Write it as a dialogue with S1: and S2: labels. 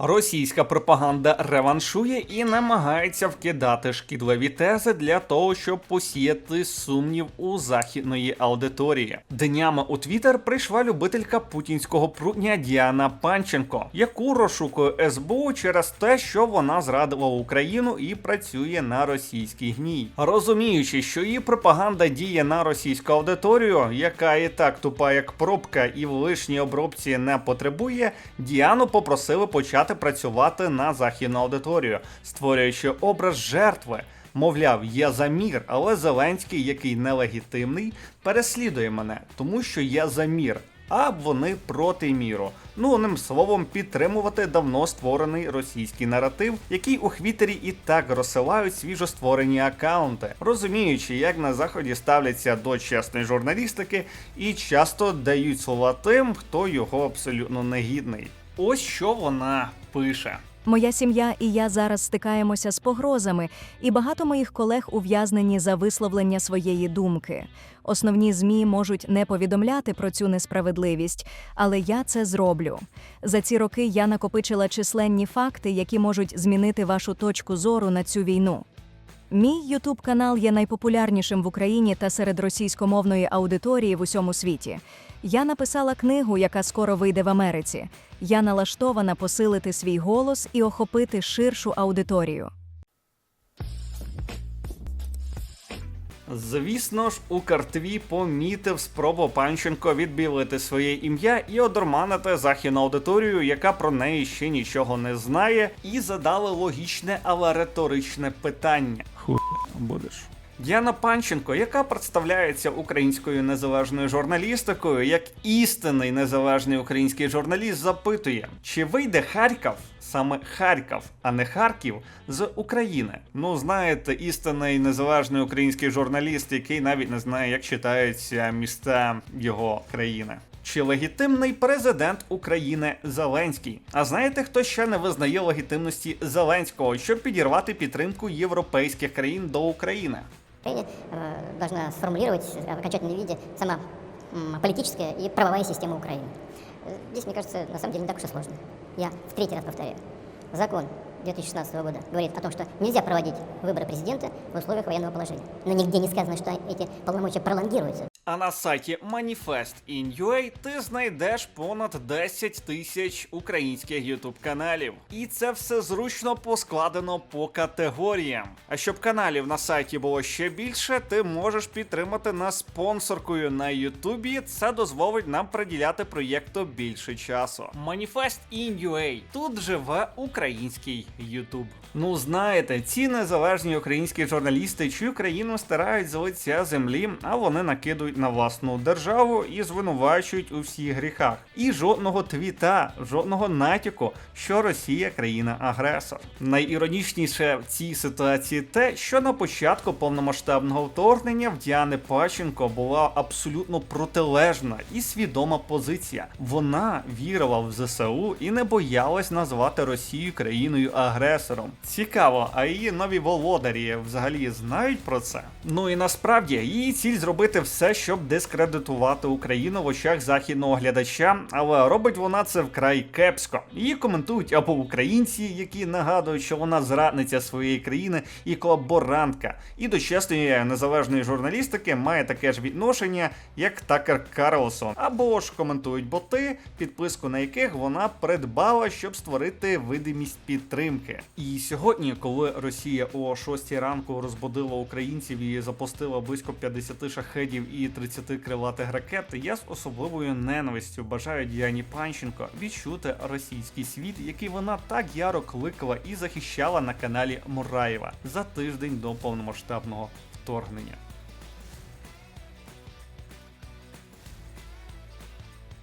S1: Російська пропаганда реваншує і намагається вкидати шкідливі тези для того, щоб посіяти сумнів у західної аудиторії. Днями у Твіттер прийшла любителька путінського прутня Діана Панченко, яку розшукує СБУ через те, що вона зрадила Україну і працює на російський гній. Розуміючи, що її пропаганда діє на російську аудиторію, яка і так тупа як пробка і в лишній обробці не потребує, Діану попросили почати працювати на західну аудиторію, створюючи образ жертви. Мовляв, є за мір, але Зеленський, який нелегітимний, переслідує мене, тому що я за мір. А вони проти міру. Ну, одним словом, підтримувати давно створений російський наратив, який у Хвітері і так розсилають свіжостворені акаунти, розуміючи, як на заході ставляться до чесної журналістики і часто дають слова тим, хто його абсолютно негідний. Ось що вона пише.
S2: Моя сім'я і я зараз стикаємося з погрозами, і багато моїх колег ув'язнені за висловлення своєї думки. Основні змі можуть не повідомляти про цю несправедливість, але я це зроблю. За ці роки я накопичила численні факти, які можуть змінити вашу точку зору на цю війну. Мій Ютуб канал є найпопулярнішим в Україні та серед російськомовної аудиторії в усьому світі. Я написала книгу, яка скоро вийде в Америці. Я налаштована посилити свій голос і охопити ширшу аудиторію.
S1: Звісно ж, у картві помітив спробу Панченко відбілити своє ім'я і одурманити західну аудиторію, яка про неї ще нічого не знає, і задали логічне, але риторичне питання. Хуй будеш. Діана Панченко, яка представляється українською незалежною журналістикою, як істинний незалежний український журналіст, запитує, чи вийде Харків, саме Харків, а не Харків, з України. Ну, знаєте, істинний незалежний український журналіст, який навіть не знає, як читаються міста його країни. Чи легітимний президент України Зеленський? А знаєте, хто ще не визнає легітимності Зеленського, щоб підірвати підтримку європейських країн до України?
S3: Украина э, должна сформулировать в окончательном виде сама м, политическая и правовая система Украины. Э, Здесь, мне кажется, на самом деле не так уж и сложно. Я в третий раз повторяю. Закон 2016 года говорит о том, что нельзя проводить выборы президента в условиях военного положения. Но нигде не сказано, что эти полномочия пролонгируются.
S1: А на сайті Manifest.in.ua ти знайдеш понад 10 тисяч українських ютуб каналів. І це все зручно поскладено по категоріям. А щоб каналів на сайті було ще більше, ти можеш підтримати нас спонсоркою на Ютубі. Це дозволить нам приділяти проєкту більше часу. Manifest.in.ua. Тут живе український Ютуб. Ну знаєте, ці незалежні українські журналісти чию країну стирають з лиця землі, а вони накидують на власну державу і звинувачують у всіх гріхах. І жодного твіта, жодного натяку, що Росія країна-агресор. Найіронічніше в цій ситуації те, що на початку повномасштабного вторгнення в Діани Паченко була абсолютно протилежна і свідома позиція. Вона вірила в ЗСУ і не боялась назвати Росію країною-агресором. Цікаво, а її нові володарі взагалі знають про це? Ну і насправді її ціль зробити все, щоб дискредитувати Україну в очах західного глядача, але робить вона це вкрай кепсько. Її коментують або українці, які нагадують, що вона зрадниця своєї країни і колаборантка. І до чесної незалежної журналістики має таке ж відношення, як Такер Карлсон. Або ж коментують боти, підписку на яких вона придбала, щоб створити видимість підтримки. І сьогодні, коли Росія о 6 ранку розбудила українців і запустила близько 50 шахедів і 30 крилатих ракет, я з особливою ненавистю бажаю Діані Панченко відчути російський світ, який вона так яро кликала і захищала на каналі Мураєва за тиждень до повномасштабного вторгнення.